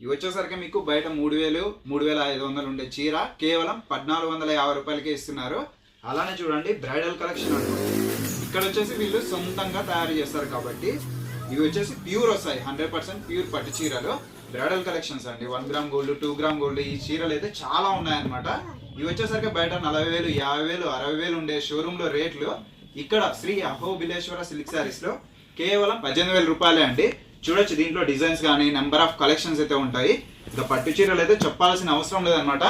ఇవి వచ్చేసరికి మీకు బయట మూడు వేలు మూడు వేల ఐదు వందలు ఉండే చీర కేవలం పద్నాలుగు వందల యాభై రూపాయలకే ఇస్తున్నారు. అలానే చూడండి బ్రైడల్ కలెక్షన్ అంటారు ఇక్కడ వచ్చేసి వీళ్ళు సొంతంగా తయారు చేస్తారు కాబట్టి ఇవి వచ్చేసి ప్యూర్ వస్తాయి హండ్రెడ్ పర్సెంట్ ప్యూర్ పట్టు చీరలు. బ్రైడల్ కలెక్షన్స్ అండి one gram gold two gram gold ఈ చీరలు అయితే చాలా ఉన్నాయన్నమాట. ఇవి వచ్చేసరికి బయట నలభై వేలు యాభై వేలు అరవై వేలు ఉండే షోరూంలో రేట్లు. ఇక్కడ శ్రీ అహోబిలేశ్వర సిల్క్ శారీస్లో కేవలం పద్దెనిమిది వేల రూపాయలే అండి. చూడొచ్చు దీంట్లో డిజైన్స్ కానీ నెంబర్ ఆఫ్ కలెక్షన్స్ అయితే ఉంటాయి. ఇక పట్టు చీరలు అయితే చెప్పాల్సిన అవసరం లేదనమాట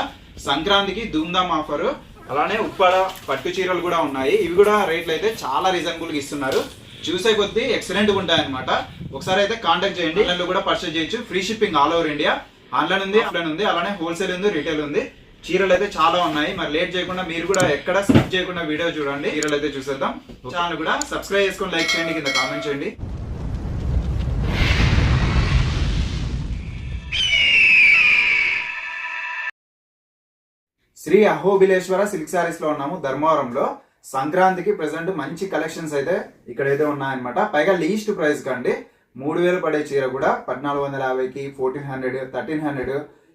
సంక్రాంతికి ధూమ్ధామ్ ఆఫర్ అలానే ఉప్పాడ పట్టు చీరలు కూడా ఉన్నాయి. ఇవి కూడా రేట్లు అయితే చాలా రీజనబుల్గా ఇస్తున్నారు. చూసే కొద్దీ ఎక్సలెంట్ ఉంటాయి అనమాట ఒకసారి అయితే కాంటాక్ట్ చేయండి. ఆన్లైన్లో కూడా పర్చేజ్ చేయొచ్చు. Free shipping all over India online ఉంది ఆఫ్లైన్ ఉంది. అలానే హోల్సేల్ ఉంది రిటైల్ ఉంది. చీరలు అయితే చాలా ఉన్నాయి. మరి లేట్ చేయకుండా మీరు కూడా ఎక్కడ స్కిప్ చేయకుండా వీడియో చూడండి. చీరలు అయితే చూసేద్దాం. ఛానల్ కూడా సబ్స్క్రైబ్ చేసుకొని లైక్ చేయండి. కింద కామెంట్ చేయండి. శ్రీ అహోబిలేశ్వర సిల్క్ శారీస్లో ఉన్నాము. ధర్మవరంలో. సంక్రాంతికి ప్రెసెంట్ మంచి కలెక్షన్స్ అయితే ఇక్కడైతే ఉన్నాయన్నమాట. పైగా లీస్ట్ ప్రైస్ కండి మూడు వేలు పడే చీర కూడా పద్నాలుగు వందల యాభైకి ఫోర్టీన్ హండ్రెడ్ థర్టీన్ హండ్రెడ్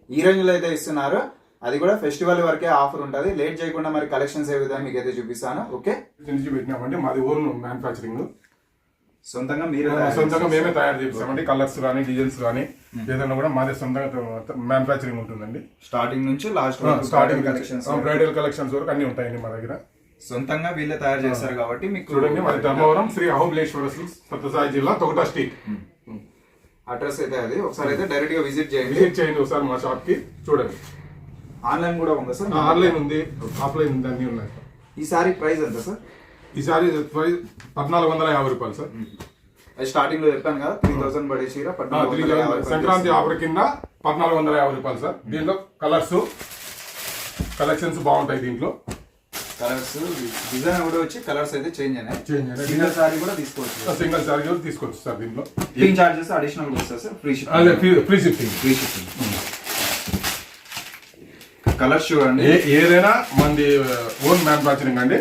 ఈ రేంజ్లో అయితే ఇస్తున్నారు. అది కూడా ఫెస్టివల్ వరకే ఆఫర్ ఉంటుంది. లేట్ చేయకుండా మరి కలెక్షన్స్ ఏ విధంగా మీకు అయితే చూపిస్తాను. ఓకే నుంచి పెట్టినామండి. మాది ఓన్ మ్యానుఫ్యాక్చరింగ్ సొంతంగా మీరు సొంతంగా మేమే తయారు చేస్తామండి కలర్స్ కానీ డిజైన్స్ కానీ ఏదైనా కూడా మాదే సొంతంగా మ్యానుఫాక్చరింగ్ ఉంటుందండి. స్టార్టింగ్ నుంచి last starting collections bridal collections వరకు. అన్ని ఉంటాయండి మా దగ్గర. సొంతంగా వీళ్ళే తయారు చేస్తారు కాబట్టి మీకు చూడండి మాది ధర్మవరం శ్రీ అహోబిలేశ్వర సత్యసాయి జిల్లా తొగటా స్ట్రీట్. అడ్రస్ అయితే అది. ఒకసారి అయితే డైరెక్ట్గా విజిట్ చేయండి. విజిట్ చేయండి ఒకసారి మా షాప్కి. చూడండి. ఆన్లైన్ కూడా ఉందా సార్? ఆన్లైన్ ఉంది. ఆఫ్లైన్ ఉంది అన్ని ఉన్నాయి. ఈ సారీ ప్రైస్ ఎంత సార్? ఈసారి పద్నాలుగు వందల యాభై రూపాయలు సార్. అది స్టార్టింగ్లో చెప్పాను కదా త్రీ థౌసండ్ పడే చీర సంక్రాంతి ఆఫర్ కింద పద్నాలుగు వందల యాభై రూపాయలు సార్. దీంట్లో కలర్స్ కలెక్షన్స్ బాగుంటాయి దీంట్లో. కలర్స్ డిజైన్ కూడా వచ్చి కలర్స్ అయితే చేంజ్ అయినాయి. చేంజ్ అయినాయి. సింగల్ సారీ కూడా తీసుకోవచ్చు. సింగిల్ చార్జ్ కూడా తీసుకోవచ్చు సార్ దీంట్లో. షిప్పింగ్ చార్జెస్ అడిషనల్ వస్తుంది sir. Free shipping free shipping free shipping colours చూడండి. ఏ ఏదైనా మంది ఓన్ మ్యానుఫాక్చరింగ్ అండి.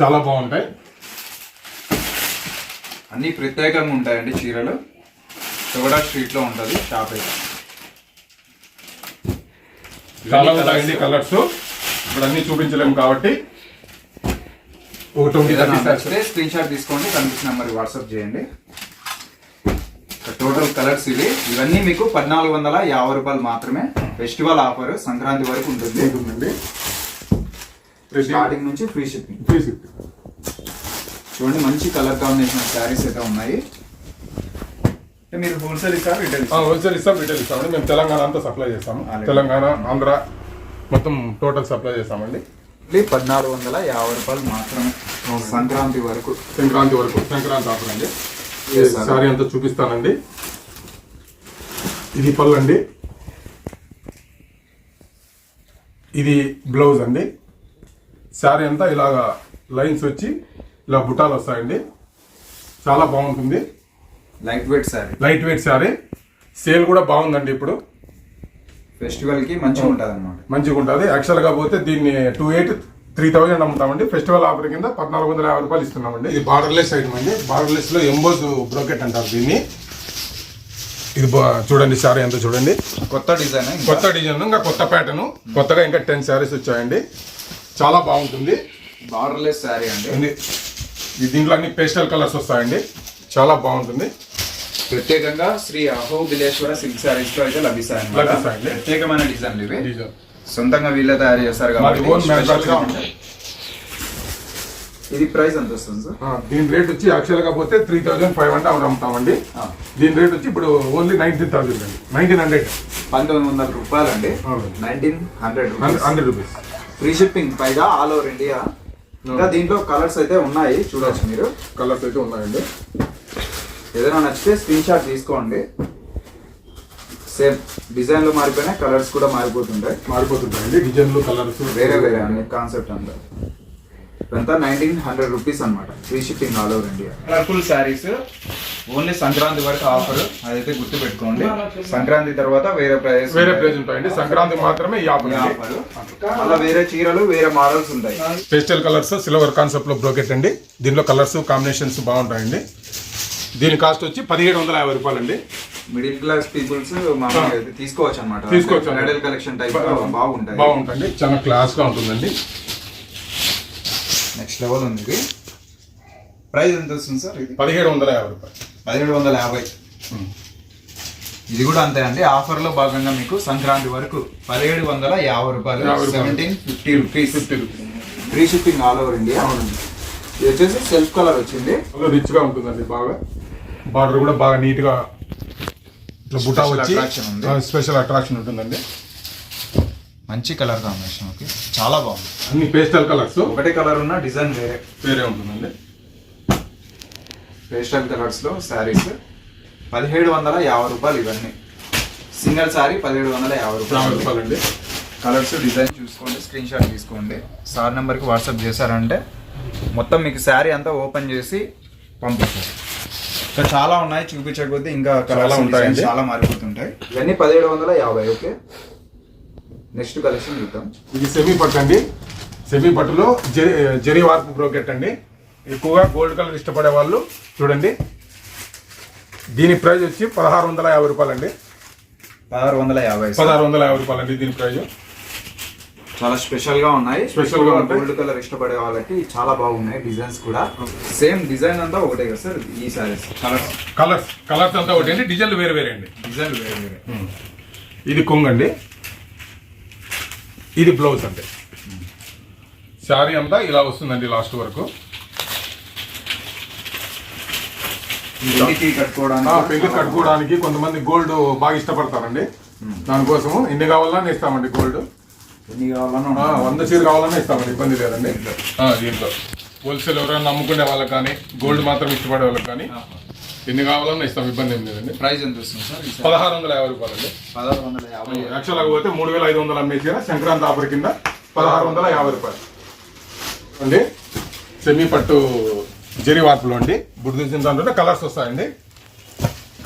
చాలా బాగుంటాయి. అన్ని ప్రత్యేకంగా ఉంటాయండి చీరలు. చోడా స్ట్రీట్లో ఉంటది షాప్. అయితే చాలా ఉంటాయండి కలర్స్. ఇప్పుడు అన్ని చూపించలేము కాబట్టి. ఒక ట్వంటీ నచ్చితే స్క్రీన్ షాట్ తీసుకోండి కనిపించిన నెంబర్ వాట్సాప్ చేయండి. టోటల్ కలర్స్ ఇవి. ఇవన్నీ మీకు పద్నాలుగు వందల యాభై రూపాయలు మాత్రమే ఫెస్టివల్ ఆఫర్ సంక్రాంతి వరకు ఉంటుంది. స్టార్టింగ్ నుంచి ఫ్రీ షిప్పింగ్ ఫ్రీ షిప్పింగ్ చూడండి మంచి కలర్ కాంబినేషన్ శారీస్ అయితే ఉన్నాయి. మీరు హోల్సేల్ ఇస్తారు రిటైల్ హోల్సేల్ ఇస్తాం రిటైల్ ఇస్తామండి మేము తెలంగాణ అంతా సప్లై చేస్తాము. తెలంగాణ ఆంధ్ర మొత్తం టోటల్ సప్లై చేస్తామండి. పద్నాలుగు వందల యాభై రూపాయలు మాత్రమే సంక్రాంతి వరకు. సంక్రాంతి వరకు సంక్రాంతి ఆఫర్ అండి. సారీ అంతా చూపిస్తానండి. ఇది పళ్ళు అండి. ఇది బ్లౌజ్ అండి. శారీ అంతా ఇలాగా లైన్స్ వచ్చి ఇలా బుటాలు వస్తాయండి. చాలా బాగుంటుంది. Light weight sari. Light weight sari. Sale కూడా బాగుందండి ఇప్పుడు. ఫెస్టివల్కి మంచిగా ఉంటుంది అనమాట మంచిగా ఉంటుంది. యాక్చువల్గా పోతే దీన్ని టూ ఎయిట్ త్రీ థౌజండ్ అమ్ముతామండి. ఫెస్టివల్ ఆఫర్ కింద పద్నాలుగు వందల యాభై రూపాయలు ఇస్తున్నామండి. ఇది బార్డర్లెస్ ఐటమ్ అండి. బార్డర్లెస్లో ఎంబోజ్ బ్రోకెట్ అంటారు దీన్ని. ఇది బా- చూడండి శారీ ఎంత చూడండి. కొత్త డిజైన్ కొత్త డిజైన్ ఇంకా కొత్త ప్యాటర్న్ కొత్తగా ఇంకా టెన్ శారీస్ వచ్చాయండి. చాలా బాగుంటుంది. బార్డర్లెస్ శారీ అండి. దీంట్లో అన్ని పేస్టల్ కలర్స్ వస్తాయండి. చాలా బాగుంటుంది. ప్రత్యేకంగా శ్రీ అహోబిలేశ్వర సిల్క్ శారీస్లో అయితే. లభిస్తాయండి. ప్రత్యేకమైన డిజైన్లు ఇవి. సొంతంగా వీళ్ళే తయారు చేస్తారు కాబట్టి. ఇది ప్రైస్ ఎంత వస్తుంది సార్? దీని రేట్ వచ్చి యాక్చువల్గా పోతే త్రీ థౌజండ్ ఫైవ్ హండ్రెడ్ అవును అమ్ముతామండి. దీని రేట్ వచ్చి ఇప్పుడు ఓన్లీ నైన్టీన్ థౌసండ్ అండి. నైన్టీన్ హండ్రెడ్ పంతొమ్మిది వందల రూపాయలు అండి. Nineteen hundred hundred rupees free shipping పైగా ఆల్ ఓవర్ ఇండియా. ఇంకా దీంట్లో కలర్స్ అయితే ఉన్నాయి చూడొచ్చు మీరు. కలర్స్ అయితే ఉన్నాయండి. ఏదైనా నచ్చితే స్క్రీన్ షాట్ తీసుకోండి. సేమ్ డిజైన్లు మారిపోయినాయి కలర్స్ కూడా మారిపోతుంటాయి. మారిపోతుంటాయండి డిజైన్లు కలర్స్. వేరే వేరే అన్ని కాన్సెప్ట్ అంతా. ఇదంతా నైన్టీన్ హండ్రెడ్ రూపీస్ అనమాట free shipping all over India. Colourful saris only Sankranti వరకు ఆఫర్ అదైతే గుర్తు పెట్టుకోండి సంక్రాంతి తర్వాత వేరే ప్రైస్ వేరే ప్రైస్ ఉంటాయండి. సంక్రాంతి మాత్రమే ఈ ఆఫర్ అలా వేరే చీరలు వేరే మోడల్స్ ఉంటాయి. పేస్టల్ కలర్స్ సిల్వర్ కాన్సెప్ట్లో బ్రోకెట్ అండి. దీనిలో కలర్స్ కాంబినేషన్స్ బాగుంటాయండి. దీని కాస్ట్ వచ్చి పదిహేడు వందల యాభై రూపాయలు అండి మిడిల్ క్లాస్ పీపుల్స్ తీసుకోవచ్చు అనమాట తీసుకోవచ్చు. బ్రైడల్ కలెక్షన్ టైప్ బాగుంటాయి. బాగుంటుంది చాలా క్లాస్గా ఉంటుందండి. నెక్స్ట్ లెవెల్ ఉంది ప్రైస్ ఎంత వస్తుంది సార్ పదిహేడు వందల యాభై రూపాయలు. పదిహేడు వందల యాభై. ఇది కూడా అంతే అండి. ఆఫర్లో భాగంగా మీకు సంక్రాంతి వరకు పదిహేడు వందల యాభై రూపాయలు. Seventeen fifty rupees fifty rupees free shipping all over India ఇది వచ్చేసి సెల్ఫ్ కలర్ వచ్చింది. చాలా రిచ్గా ఉంటుందండి బాగా. బార్డర్ కూడా బాగా నీట్గా ఇట్లా బుటా Special వచ్చి. స్పెషల్ అట్రాక్షన్ ఉంటుందండి. మంచి కలర్ కాంబినేషన్ ఓకే చాలా బాగుంది. అన్ని పేస్టల్ కలర్స్ ఒకటే కలర్ ఉన్న డిజైన్ వేరే. వేరే ఉంటుందండి. పేస్టల్ కలర్స్లో శారీస్ పదిహేడు వందల యాభై రూపాయలు ఇవన్నీ. సింగిల్ శారీ పదిహేడు వందల యాభై రూపాయలు. రూపాయలు అండి కలర్స్ డిజైన్ చూసుకోండి స్క్రీన్ షాట్ తీసుకోండి. సార్ నెంబర్కి వాట్సాప్ చేశారంటే మొత్తం మీకు శారీ అంతా ఓపెన్ చేసి పంపిస్తారు ఇంకా చాలా ఉన్నాయి చూపించకపోతే ఇంకా కలర్స్ ఉంటాయండి. ఉంటాయండి. చాలా మారిపోతుంటాయి. ఇవన్నీ పదిహేడు వందల యాభై ఓకే? నెక్స్ట్ కలెక్షన్ చూద్దాం. ఇది సెమీ పట్టు అండి. సెమీ పట్టులో జెరీ జెరీ వార్పు బ్రోకెట్ అండి. ఎక్కువగా గోల్డ్ కలర్ ఇష్టపడే వాళ్ళు చూడండి. దీని ప్రైస్ వచ్చి పదహారు వందల యాభై రూపాయలు అండి పదహారు వందల యాభై పదహారు వందల యాభై రూపాయలు అండి దీని ప్రైస్ చాలా స్పెషల్గా ఉన్నాయి. Special గా. గోల్డ్ కలర్ ఇష్టపడే వాళ్ళకి చాలా బాగున్నాయి డిజైన్స్ కూడా. సేమ్ డిజైన్ అంతా ఒకటే కదా సార్ ఈ సారీస్ కలర్స్ కలర్స్ కలర్స్ అంతా ఒకటి అండి. డిజైన్లు వేరే వేరే అండి. డిజైన్ వేరే వేరే. ఇది కొంగు అండి. ఇది బ్లౌజ్ అండి. శారీ అంతా ఇలా వస్తుందండి లాస్ట్ వరకు ఇంటికి ఆ, కట్టుకోవడానికి పెళ్ళి కట్టుకోవడానికి కొంతమంది గోల్డ్ బాగా ఇష్టపడతారండి. దానికోసము ఎన్ని కావాలన్నా ఇస్తామండి గోల్డ్. ఎన్ని కావాలన్నా. వంద చీర కావాలన్నా ఇస్తామండి ఇబ్బంది లేదండి. దీంట్లో. హోల్సేల్ ఎవరైనా నమ్ముకునే వాళ్ళకి కానీ గోల్డ్ మాత్రం ఇష్టపడే వాళ్ళకి కానీ ఎన్ని కావాలన్నా ఇస్తాం ఇబ్బంది ఏం లేదండి. ప్రైస్ ఎంత వస్తుంది సార్? పదహారు వందల యాభై రూపాయలు అండి. పదహారు వందల యాభై. యాక్చువల్గా పోతే మూడు వేల ఐదు వందలు అమ్మే చీర సంక్రాంతి ఆఫర్ కింద పదహారు వందల యాభై రూపాయలు. అండి సెమీ పట్టు జరి వార్పులో అండి. బుడిదిసిన దాంట్లో కలర్స్ వస్తాయండి.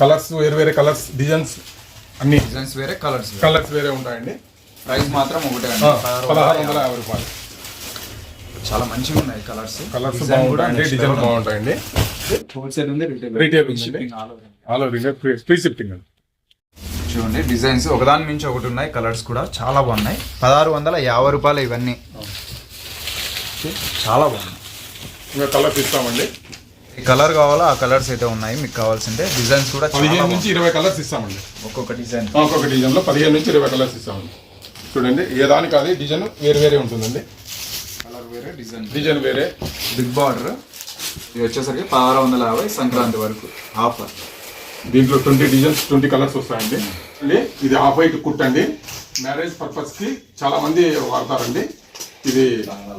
కలర్స్ వేరే వేరే కలర్స్ డిజైన్స్ అన్ని డిజైన్స్ వేరే కలర్స్. కలర్స్ వేరే ఉంటాయండి. ప్రైస్ మాత్రం ఒకటే పదహారు వందల యాభై. రూపాయలు. చాలా మంచిగా ఉన్నాయి కలర్స్. కలర్స్ డిజైన్ కూడా బాగుంటాయండి డిజైన్. బాగుంటాయండి. హోల్సేల్ ఉంది retail. All over India free అండి. చూడండి డిజైన్స్ ఒకదాని మించి ఒకటి ఉన్నాయి కలర్స్ కూడా చాలా బాగున్నాయి. పదహారు వందల యాభై రూపాయలు ఇవన్నీ. చాలా బాగున్నాయి. ఇంకా కలర్స్ ఇస్తామండి. ఈ కలర్ కావాలో? ఆ కలర్స్ అయితే ఉన్నాయి. మీకు కావాల్సింటే డిజైన్స్ కూడా పదిహేను నుంచి. ఇరవై కలర్స్ ఇస్తామండి. ఒక్కొక్క డిజైన్ ఒక్కొక్క డిజైన్లో పదిహేను నుంచి ఇరవై కలర్స్ ఇస్తామండి. చూడండి ఏ దానికి అది డిజైన్ వేరే వేరే ఉంటుందండి. కలర్ వేరే డిజైన్ డిజైన్ వేరే. బిగ్ బార్డర్ ఇది వచ్చేసరికి పదహారు వందల యాభై సంక్రాంతి వరకు. ఆఫర్ దీంట్లో ట్వంటీ డిజైన్స్ ట్వంటీ కలర్స్ వస్తాయండి. ఇది హాఫ్ వైట్ కుట్ అండి మ్యారేజ్ పర్పస్కి చాలా మంది వాడతారండి. ఇది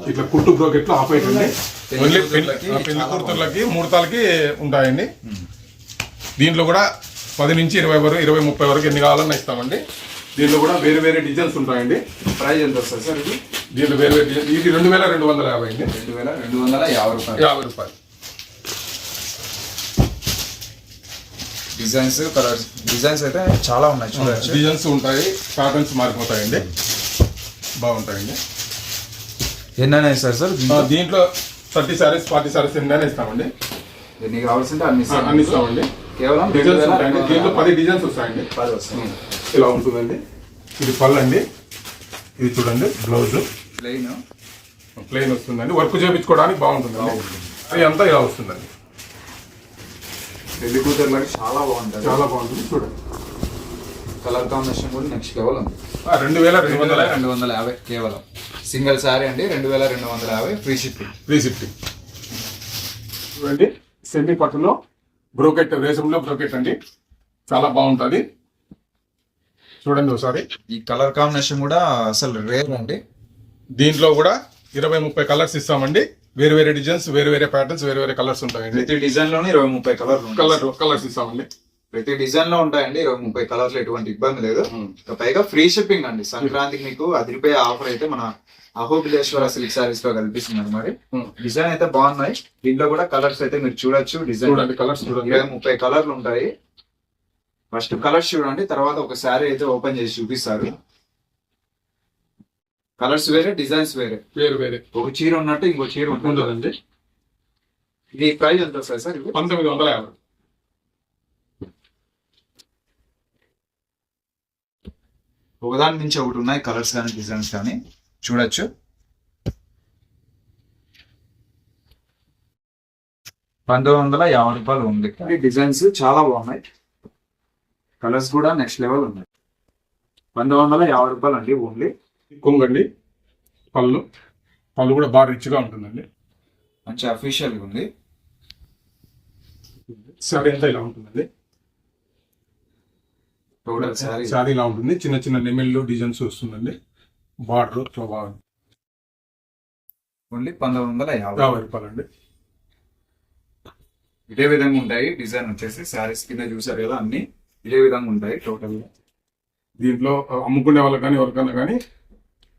ఇట్లా కుట్టు బ్రోకెట్లు వైట్ అండి పెళ్ళి ఓన్లీ కూతుర్లకి పెళ్ళి ముహూర్తాలకి ఉంటాయండి. దీంట్లో కూడా పది నుంచి ఇరవై వరకు ఇరవై ముప్పై వరకు ఎన్ని కావాలన్నా ఇస్తామండి. దీంట్లో కూడా వేరే వేరే డిజైన్స్ ఉంటాయండి. ప్రైస్ ఎంత వస్తుంది సార్ ఇది? దీంట్లో వేరే వేరే డిజైన్ ఇది రెండు వేల రెండు వందల యాభై అండి. రెండు వేల రెండు వందల యాభై రూపాయలు. యాభై రూపాయలు. డిజైన్స్ కలర్స్ డిజైన్స్ అయితే చాలా ఉన్నాయి డిజైన్స్ ఉంటాయి ప్యాటర్న్స్ మారిపోతాయండి. బాగుంటాయండి. ఎన్ని సార్? సార్ దీంట్లో థర్టీ సారీస్ ఫార్టీ సారీస్ ఎన్నైనా ఇస్తామండి. ఎన్ని కావాల్సింటే అన్ని. అన్ని ఇస్తామండి. కేవలం డిజైన్స్ ఉంటాయండి. దీంట్లో పది డిజైన్స్ వస్తాయండి. పది వస్తాయి. ఇలా ఉంటుందండి. ఇది పళ్ళు అండి ఇది చూడండి బ్లౌజ్. ప్లెయిన్ ప్లెయిన్ వస్తుందండి. వర్క్ చేయించుకోవడానికి బాగుంటుందండి. అది అంతా ఇలా వస్తుందండి. పెళ్ళి కూతుర్లకి చాలా బాగుంటుంది. చాలా బాగుంటుంది. చూడండి. కలర్ కాంబినేషన్ కూడా నెక్స్ట్ లెవెల్ ఉంది. రెండు వేల రెండు వందల రెండు వందల యాభై కేవలం. సింగిల్ శారీ అండి రెండు వేల రెండు వందల యాభై ఫ్రీ షిప్పింగ్ త్రీ ఫిఫ్టీ చూడండి సెమీ పట్టులో బ్రోకెట్ రేషంలో బ్రోకెట్ అండి. చాలా బాగుంటుంది. చూడండి ఒకసారి. ఈ కలర్ కాంబినేషన్ కూడా అసలు రేర్ అండి. దీంట్లో కూడా ఇరవై ముప్పై కలర్స్ ఇస్తామండి. వేరే వేరే డిజైన్స్ వేరే వేరే ప్యాటర్న్స్ వేరే వేరే కలర్స్ ఉంటాయండి. ప్రతి డిజైన్లోనే ఇరవై ముప్పై కలర్ కలర్ కలర్స్ ఇస్తామండి. ప్రతి డిజైన్లో ఉంటాయండి. ఇరవై ముప్పై కలర్స్ ఎటువంటి ఇబ్బంది లేదు. పైగా ఫ్రీ షిప్పింగ్ అండి. సంక్రాంతికి మీకు అదిరిపోయే ఆఫర్ అయితే మన అహోబిలేశ్వర సిల్క్ సారీస్లో కల్పిస్తున్నారు మరి. డిజైన్ అయితే బాగున్నాయి. దీంట్లో కూడా కలర్స్ అయితే మీరు చూడొచ్చు. డిజైన్ కలర్స్ ఇరవై ముప్పై కలర్లు ఉంటాయి. ఫస్ట్ కలర్స్ చూడండి. తర్వాత ఒక శారీ అయితే ఓపెన్ చేసి చూపిస్తారు. కలర్స్ వేరే డిజైన్స్ వేరే. వేరు వేరే. ఒక చీర ఉన్నట్టు ఇంకో చీర ఉంటుంది. ఉంటుందండి ఇది ప్రైస్ ఎంత వస్తుంది సార్ పంతొమ్మిది వందల యాభై. ఒకదాని నుంచి ఒకటి ఉన్నాయి కలర్స్ కానీ డిజైన్స్ కానీ. చూడొచ్చు. పంతొమ్మిది వందల యాభై రూపాయలు ఉంది. ఈ డిజైన్స్ చాలా బాగున్నాయి. కలర్స్ కూడా నెక్స్ట్ లెవెల్ ఉన్నాయి. పంతొమ్మిది వందల యాభై రూపాయలు అండి ఓన్లీ. కొంగండి పళ్ళు. పళ్ళు కూడా బాగా రిచ్గా ఉంటుందండి. మంచి అఫీషియల్ ఉంది. శారీ అంతా ఇలా ఉంటుందండి. టోటల్ శారీ శారీ. ఇలా ఉంటుంది. చిన్న చిన్న నెమిళ్ళు డిజైన్స్ వస్తుందండి. బార్డర్ బాగా ఓన్లీ పంతొమ్మిది వందల యాభై. రూపాయలు అండి ఇదే విధంగా ఉంటాయి డిజైన్ వచ్చేసి. శారీస్ కింద చూసారు కదా అన్ని. ఇదే విధంగా ఉంటాయి టోటల్ దీంట్లో అమ్ముకునే వాళ్ళకి కానీ ఎవరికైనా కానీ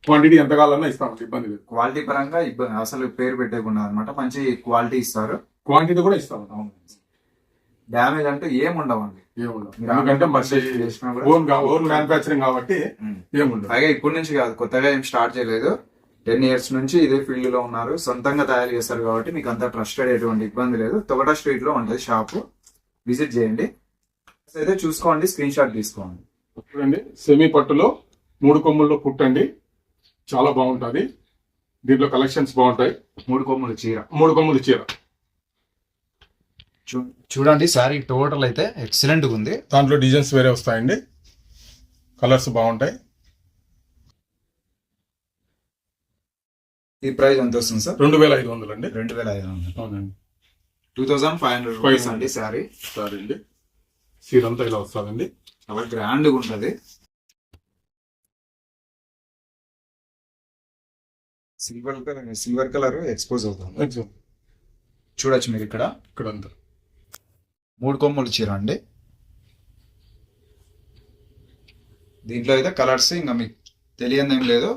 క్వాంటిటీ ఎంత కావాలన్నా ఇస్తామండి ఇబ్బంది లేదు. క్వాలిటీ పరంగా ఇబ్బంది అసలు పేరు పెట్టకుండా అనమాట మంచి క్వాలిటీ ఇస్తారు. క్వాంటిటీ కూడా ఇస్తామండి డ్యామేజ్ అంటే ఏం ఉండవండి ఏముండదు మీరు ఎందుకంటే ఓన్ ఓన్ మ్యానుఫ్యాక్చరింగ్ కాబట్టి. ఏముండదు పైగా ఇప్పటి నుంచి కాదు కొత్తగా ఏం స్టార్ట్ చేయలేదు. టెన్ ఇయర్స్ నుంచి ఇదే ఫీల్డ్లో ఉన్నారు. సొంతంగా తయారు చేస్తారు కాబట్టి మీకు అంత ట్రస్టెడ్ ఎటువంటి ఇబ్బంది లేదు. తొగట స్ట్రీట్లో ఉంటుంది షాప్. విజిట్ చేయండి. అయితే చూసుకోండి స్క్రీన్ షాట్ తీసుకోండి. చూడండి సెమీ పట్టులో మూడు కొమ్ముల్లో పుట్టండి చాలా బాగుంటుంది. దీంట్లో కలెక్షన్స్ బాగుంటాయి. మూడు కొమ్ములు చీర. మూడు కొమ్ములు చీర. చూడండి శారీ టోటల్ అయితే ఎక్సలెంట్గా ఉంది. దాంట్లో డిజైన్స్ వేరే వస్తాయండి. కలర్స్ బాగుంటాయి. ఈ ప్రైస్ ఎంత వస్తుంది సార్? రెండు వేల ఐదు వందలు అండి. రెండు వేల ఐదు వందలు. అవునండి. Two thousand five hundred rupees అండి శారీ సరే. అండి. చీర అంతా ఇలా వస్తుందండి. చాలా గ్రాండ్గా ఉంటది. Silver colour silver colour expose అవుతుంది. చూడొచ్చు మీరు ఇక్కడ. ఇక్కడ అంతా. మూడు కొమ్ములు చీర అండి. దీంట్లో అయితే కలర్స్ ఇంకా మీకు తెలియదు ఏం లేదు.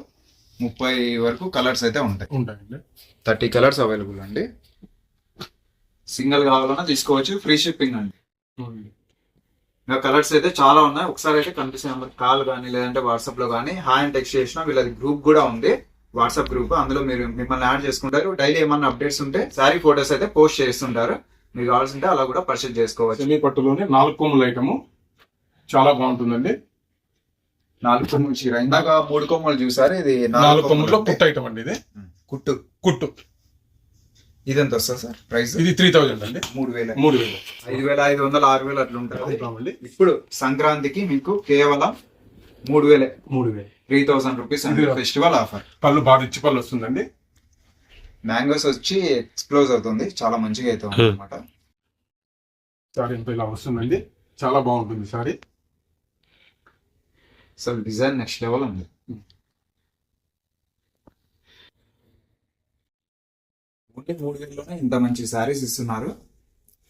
ముప్పై వరకు కలర్స్ అయితే ఉంటాయి. ఉంటాయండి. థర్టీ కలర్స్ అవైలబుల్ అండి. సింగిల్ కావాలన్నా తీసుకోవచ్చు ఫ్రీ షిప్పింగ్ అండి. ఇంకా కలర్స్ అయితే చాలా ఉన్నాయి. ఒకసారి అయితే కనిపిస్తాయి. నెంబర్ కాల్ కానీ లేదంటే వాట్సాప్లో కానీ హాయ్ అని టెక్స్ట్ చేసిన వీళ్ళది గ్రూప్ కూడా ఉంది. వాట్సాప్ గ్రూప్ అందులో మీరు మిమ్మల్ని యాడ్ చేసుకుంటారు. డైలీ ఏమన్నా అప్డేట్స్ ఉంటే శారీ ఫోటోస్ అయితే పోస్ట్ చేస్తుంటారు. మీకు కావాల్సింటే అలా కూడా పర్చేజ్ చేసుకోవచ్చు. సెమీ పట్టులోనే నాలుగు కొమ్ముల ఐటము. చాలా బాగుంటుందండి. నాలుగు కొమ్ములు చీర ఇందాక మూడు కొమ్ములు చూసారు? ఇది నాలుగు కొమ్ముల్లో కొమ్ములు. కుట్టు ఐటమ్ అండి ఇది. కుట్టు. కుట్టు. ఇది ఎంత వస్తుంది సార్? ప్రైస్? ఇది త్రీ థౌజండ్ అండి. మూడు వేల. మూడు వేలు. ఐదు వేల ఐదు వందలు ఆరు వేలు అట్లా ఉంటుంది. ఇప్పుడు సంక్రాంతికి మీకు కేవలం మూడు వేలే. మూడు వేలు. Three thousand rupees festival offer పళ్ళు బాగా ఇచ్చి పళ్ళు వస్తుందండి. మ్యాంగోస్ వచ్చి ఎక్స్ప్లోజ్ అవుతుంది. చాలా మంచిగా అయితే ఉంది అనమాట సారీ అంతా ఇలా వస్తుందండి. చాలా బాగుంటుంది సారీ. అసలు డిజైన్ నెక్స్ట్ లెవెల్ ఉంది. ఓన్లీ మూడు వేలలోనే ఇంత మంచి శారీస్ ఇస్తున్నారు.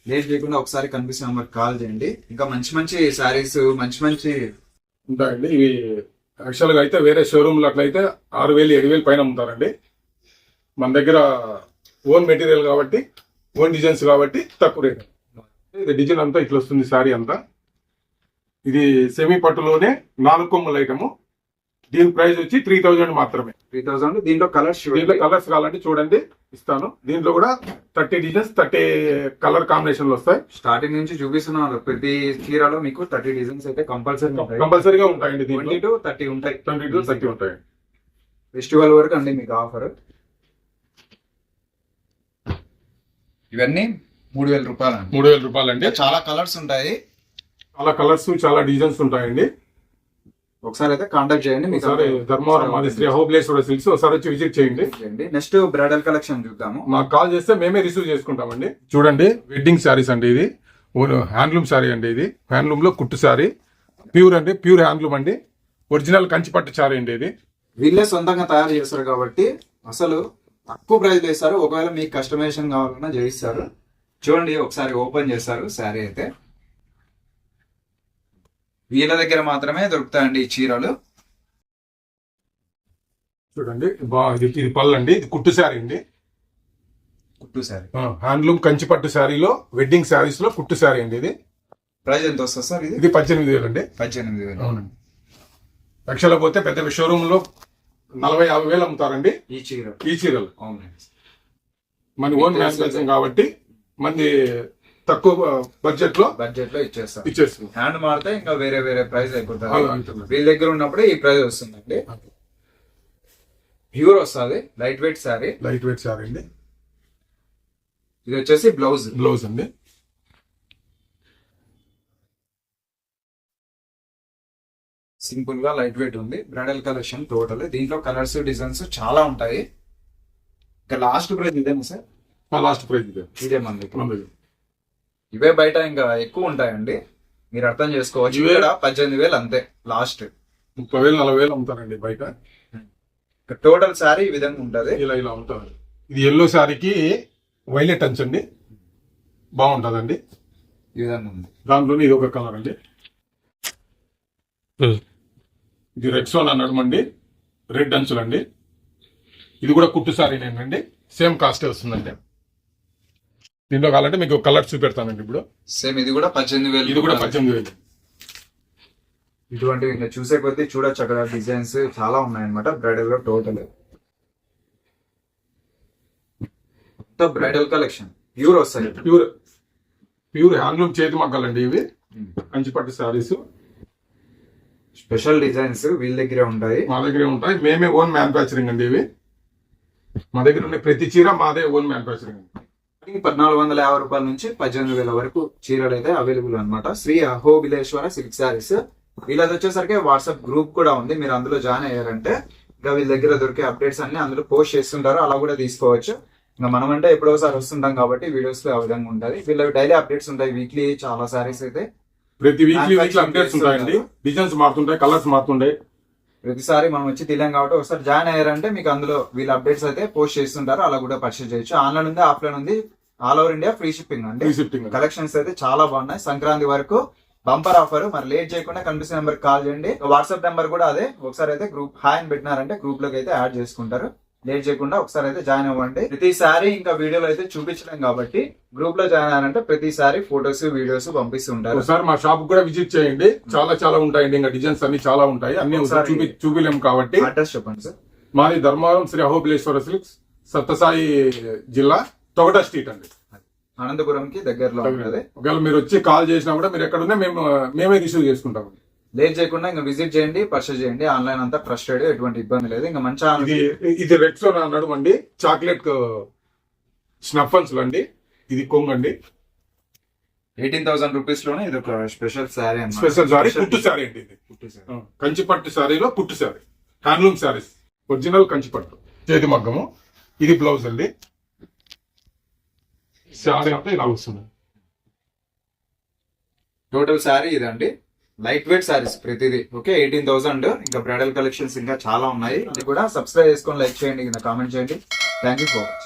లేట్ చేయకుండా ఒకసారి కనిపిస్తే నెంబర్ కాల్ చేయండి. ఇంకా మంచి మంచి శారీస్ మంచి మంచి ఉంటాయండి. ఇవి యాక్చువల్గా అయితే వేరే షోరూమ్లు అట్లయితే ఆరు వేలు ఏడు వేలు పైన అమ్ముతారండి. మన దగ్గర ఓన్ మెటీరియల్ కాబట్టి ఓన్ డిజైన్స్ కాబట్టి తక్కువ రేట్ ఇది డిజైన్ అంతా ఇట్లా వస్తుంది సారీ అంతా. ఇది సెమీ పట్టులోనే నాలుగు కొమ్ముల ఐటము దీని ప్రైస్ వచ్చి త్రీ థౌజండ్ మాత్రమే. త్రీ థౌసండ్ దీంట్లో కలర్స్ దీంట్లో కలర్స్ కావాలంటే చూడండి ఇస్తాను. దీంట్లో కూడా థర్టీ డిజైన్స్ థర్టీ కలర్ కాంబినేషన్లు వస్తాయి. స్టార్టింగ్ నుంచి చూపిస్తున్నాను ప్రతి చీరలో మీకు థర్టీ డిజైన్స్ అయితే కంపల్సరీ ఉంటాయి. కంపల్సరీగా ఉంటాయండి దీంట్లో. టు థర్టీ ఉంటాయి. ట్వంటీ టు థర్టీ ఉంటాయి. ఫెస్టివల్ వరకు అండి మీకు ఆఫర్ ఇవన్నీ మూడు వేల రూపాయలు అండి మూడు వేల రూపాయలు అండి చాలా కలర్స్ ఉంటాయి. చాలా కలర్స్ చాలా డిజైన్స్ ఉంటాయండి. ఒకసారి అయితే కాంటాక్ట్ చేయండి ఒకసారి ధర్మవరం మాది శ్రీ అహోబలేశ్వర సిల్క్స్ ఒకసారి వచ్చి విజిట్ చేయండి. చేయండి. నెక్స్ట్ బ్రైడల్ కలెక్షన్ చూద్దాము. మాకు కాల్ చేస్తే మేమే రిసీవ్ చేసుకుంటామండి. చూడండి. వెడ్డింగ్ శారీస్ అండి ఇది. హ్యాండ్లూమ్ శారీ అండి ఇది. హ్యాండ్లూమ్లో కుట్టు శారీ ప్యూర్ అండి ప్యూర్ హ్యాండ్లూమ్ అండి. ఒరిజినల్ కంచిపట్టు శారీ అండి ఇది. వీళ్ళే సొంతంగా తయారు చేస్తారు కాబట్టి అసలు తక్కువ ప్రైస్ వేస్తారు ఒకవేళ మీకు కస్టమైజేషన్ కావాలన్నా చేయిస్తారు చూడండి ఒకసారి ఓపెన్ చేస్తారు శారీ అయితే. వీళ్ళ దగ్గర మాత్రమే దొరుకుతాయండి ఈ చీరలు. చూడండి ఇది ఇది పళ్ళు అండి ఇది కుట్టు శారీ అండి. కుట్టు శారీ. హ్యాండ్లూమ్ కంచి పట్టు శారీలో వెడ్డింగ్ శారీస్లో కుట్టు శారీ అండి ఇది. ప్రైస్ ఎంత వస్తుంది సార్ ఇది? ఇది పద్దెనిమిది వేలు అండి పద్దెనిమిది వేలు. అవునండి. లక్షలో పోతే పెద్ద షోరూమ్లో నలభై యాభై వేలు అమ్ముతారండి. ఈ చీర ఈ చీరలు. అవునండి. మన ఓన్ మ్యానుఫ్యాక్చరింగ్ కాబట్టి మంది తక్కువ బడ్జెట్లో బడ్జెట్లో ఇచ్చేస్తారు. ఇచ్చేస్తుంది హ్యాండ్ మారితే ఇంకా వేరే వేరే ప్రైస్ అయిపోతుంది. వీళ్ళ దగ్గర ఉన్నప్పుడు ఈ ప్రైస్ వస్తుందండి. ప్యూర్ వస్తుంది. Light weight sari light weight sari అండి. ఇది వచ్చేసి బ్లౌజ్ బ్లౌజ్ అండి. సింపుల్గా లైట్ వెయిట్ ఉంది. Bridal collection total. దీంట్లో కలర్స్ డిజైన్స్ చాలా ఉంటాయి. ఇంకా లాస్ట్ ప్రైస్ ఇదేనా సార్? లాస్ట్ ప్రైస్ ఇదే. ఇదే దగ్గర. ఇవే బయట ఇంకా ఎక్కువ ఉంటాయండి. మీరు అర్థం చేసుకోవచ్చు. ఇవే- ఇక్కడ పద్దెనిమిది వేలు అంతే లాస్ట్. ముప్పై వేలు నలభై వేలు అమ్ముతారండి బయట. టోటల్ శారీ ఈ విధంగా ఉంటది. ఇలా ఇలా ఉంటుంది ఇది ఎల్లో శారీకి వైలెట్ అంచండి బాగుంటుందండి. ఈ విధంగా ఉంది. దాంట్లోనే ఇది ఒక కలర్ అండి. ఇది రెక్సోన్ అనడం అండి రెడ్ అంచులండి. ఇది కూడా కుట్టు సారీనేనండి సేమ్ కాస్టే వస్తుందండి. దీంట్లో కావాలంటే మీకు కలర్ చూపెడతానండి ఇప్పుడు. సేమ్ ఇది కూడా పద్దెనిమిది వేలు ఇది కూడా పద్దెనిమిది వేలు. ఇటువంటివి ఇంకా చూసే కొద్దీ చూడొచ్చు అక్కడ డిజైన్స్ చాలా ఉన్నాయన్నమాట బ్రైడల్లో టోటల్ మొత్తం బ్రైడల్ కలెక్షన్ ప్యూర్ వస్తాయి. ప్యూర్ ప్యూర్ హ్యాండ్లూమ్ చేతి మగ్గాలండి ఇవి. కంచిపట్టు శారీస్ స్పెషల్ డిజైన్స్ వీళ్ళ దగ్గరే ఉంటాయి. మా దగ్గరే ఉంటాయి. మేమే ఓన్ మ్యానుఫ్యాక్చరింగ్ అండి ఇవి. మా దగ్గర ఉన్న ప్రతి చీర మాదే ఓన్ మ్యానుఫ్యాక్చరింగ్ పద్నాలుగు వందల యాభై రూపాయల నుంచి పద్దెనిమిది వేల వరకు చీరలు అయితే అవైలబుల్ అన్నమాట. శ్రీ అహోబిలేశ్వర సిల్క్ శారీస్. వీళ్ళది వచ్చేసరికి వాట్సాప్ గ్రూప్ కూడా ఉంది. మీరు అందులో జాయిన్ అయ్యారంటే ఇంకా వీళ్ళ దగ్గర దొరికే అప్డేట్స్ అన్ని అందులో పోస్ట్ చేస్తుంటారు. అలా కూడా తీసుకోవచ్చు. ఇంకా మనం అంటే ఎప్పుడోసారి వస్తుంటాం కాబట్టి వీడియోస్లో ఆ విధంగా ఉంటుంది. వీళ్ళ డైలీ అప్డేట్స్ ఉంటాయి. వీక్లీ చాలా సారీస్ అయితే. ప్రతి వీక్లీ వీక్లీ అప్డేట్స్ ఉంటాయండి. డిజైన్స్ మారుతుంటాయి కలర్స్ మారుతుంటాయి. ప్రతిసారి మనం వచ్చి తెలియం కాబట్టి ఒకసారి జాయిన్ అయ్యారంటే మీకు అందులో వీళ్ళ అప్డేట్స్ అయితే పోస్ట్ చేస్తుంటారు అలా కూడా పర్చేస్ చేయొచ్చు. ఆన్లైన్ ఉంది ఆఫ్లైన్ ఉంది all over India free shipping అండి. ఫ్రీ షిఫ్టింగ్ కలెక్షన్స్ అయితే చాలా బాగున్నాయి. సంక్రాంతి వరకు బంపర్ ఆఫర్ మరి లేట్ చేయకుండా కనిపిస్తున్న నెంబర్ కాల్ చేయండి. వాట్సాప్ నెంబర్ కూడా అదే. ఒకసారి అయితే గ్రూప్ హాయ్ అని పెట్టినారంటే గ్రూప్లోకి అయితే యాడ్ చేసుకుంటారు. లేట్ చేయకుండా ఒకసారి అయితే జాయిన్ అవ్వండి. ప్రతిసారి ఇంకా వీడియోలో అయితే చూపించలేం కాబట్టి గ్రూప్లో జాయిన్ అయ్యారంటే ప్రతిసారి ఫొటోస్ వీడియోస్ పంపిస్తుంటారు ఒకసారి మా షాప్ కూడా విజిట్ చేయండి. చాలా చాలా ఉంటాయండి. ఇంకా డిజైన్స్ అన్ని చాలా ఉంటాయి. అన్ని చూపి చూపిలేము కాబట్టి. అడ్రస్ చెప్పండి సార్. మాది ధర్మవరం శ్రీ అహోబిలేశ్వర సిల్క్స్ సత్యసాయి జిల్లా తొగట స్ట్రీట్ అండి. అనంతపురంకి దగ్గరలో ఉంటుంది. ఒకవేళ మీరు వచ్చి కాల్ చేసినా కూడా మీరు ఎక్కడున్నా మేము మేమే రిసీవ్ చేసుకుంటాం లేట్ చేయకుండా ఇంకా విజిట్ చేయండి పర్చేస్ చేయండి. ఆన్లైన్ అంతా ట్రస్టెడ్ ఎటువంటి ఇబ్బంది లేదు. ఇంకా మంచి ఇది ఇది రెక్సోన్ అన్నాడు అండి చాక్లెట్ స్నఫన్స్ అండి ఇది కొంగు అండి ఎయిటీన్ థౌసండ్ రూపీస్లోనే ఇది ఒక స్పెషల్ శారీ స్పెషల్ సారీ కుట్టు సారీ అండి ఇది. కంచి పట్టు సారీలో కుట్టు సారీ హ్యాండ్లూమ్ సారీస్ ఒరిజినల్ కంచి పట్టు చేతి మగ్గము. ఇది బ్లౌజ్ అండి. సారీ అంతా ఇలా వస్తుంది. టోటల్ శారీ ఇదండి. లైట్ వెయిట్ సారీస్ ప్రతిదీ. ఓకే ఎయిటీన్ థౌసండ్ ఇంకా బ్రైడల్ కలెక్షన్స్ ఇంకా చాలా ఉన్నాయి. ఇది కూడా సబ్స్క్రైబ్ చేసుకొని లైక్ చేయండి కింద కామెంట్ చేయండి. Thank you for